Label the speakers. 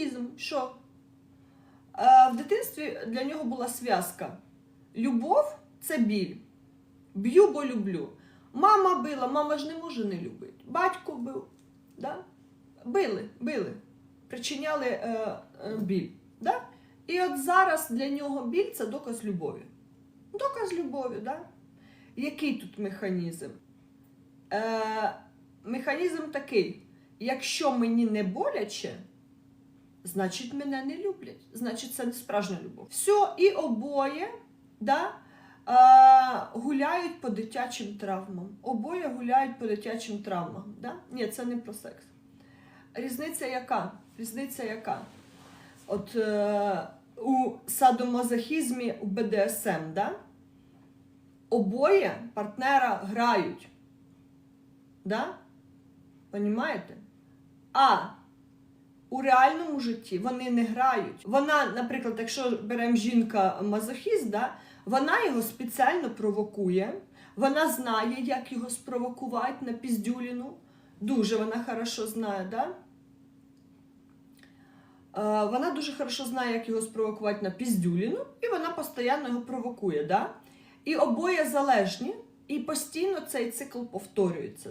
Speaker 1: Садомазохізм. Що? Е, в дитинстві для нього була зв'язка. Любов це біль. Б'ю, бо люблю. Мама била, мама ж не може не любити. Батько бив. Да? Били, били, причиняли е, е, біль. Да? І от зараз для нього біль це доказ любові. Доказ любові, да? Який тут механізм? Е, механізм такий: якщо мені не боляче, значить мене не люблять. Значить, це не справжня любов. Все, і обоє да, е, гуляють по дитячим травмам. Обоє гуляють по дитячим травмам. Да? Ні, це не про секс. Різниця яка? Різниця яка? От е, у садомазохізмі, у БДСМ, да? обоє партнера грають. Да? Понімаєте? А у реальному житті вони не грають. Вона, наприклад, якщо беремо жінка мазохіст, да, вона його спеціально провокує, вона знає, як його спровокувати на піздюліну. Дуже вона хорошо знає, да? Е, Вона дуже хорошо знає, як його спровокувати на піздюліну, і вона постійно його провокує. Да? І обоє залежні, і постійно цей цикл повторюється.